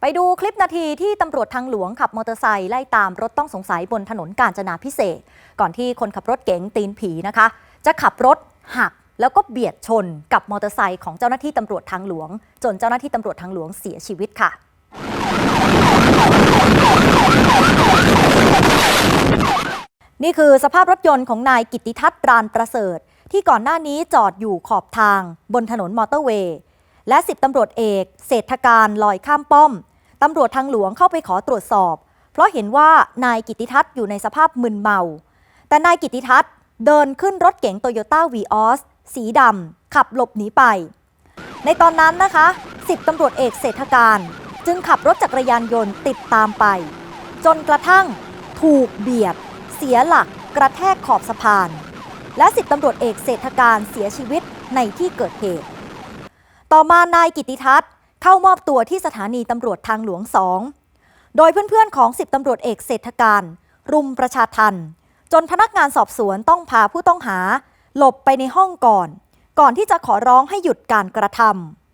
ไปดูคลิปนาทีที่ตำรวจทางหลวงขับมอเตอร์ไซค์ไล่ตามรถต้องสงสัยบนถนนกาญจนาพิเศษ ก่อนที่คนขับรถเก๋งตีนผีนะคะ จะขับรถหักแล้วก็เบียดชนกับมอเตอร์ไซค์ของเจ้าหน้าที่ตำรวจทางหลวง จนเจ้าหน้าที่ตำรวจทางหลวงเสียชีวิตค่ะนี่คือสภาพรถยนต์ของนายกิตติทัศน์รานประเสริฐ ที่ก่อนหน้านี้จอดอยู่ขอบทางบนถนนมอเตอร์เวย์ และสิบตำรวจเอกเศรษฐการลอยข้ามป้อมตำรวจทางหลวงเข้าไปขอตรวจสอบ เพราะเห็นว่านายกิติทัศน์อยู่ในสภาพมึนเมา แต่นายกิตติทัศน์เดินขึ้นรถเก๋งโตโยต้าวีออสสีดำขับหลบหนีไป ในตอนนั้นนะคะสิบตำรวจเอกเศรษฐการ จึงขับรถจักรยานยนต์ติดตามไป จนกระทั่งถูกเบียด เสียหลักกระแทกขอบสะพาน และสิบตำรวจเอกเศรษฐการเสียชีวิตในที่เกิดเหตุ ต่อมานายกิติทัศน์ เข้ามอบตัวที่สถานีตำรวจทางหลวงสองโดยเพื่อนๆของสิบตำรวจเอกเศรษฐการ รุมประชาทันจนพนักงานสอบสวนต้องพาผู้ต้องหา หลบไปในห้องก่อน ก่อนที่จะขอร้องให้หยุดการกระทำ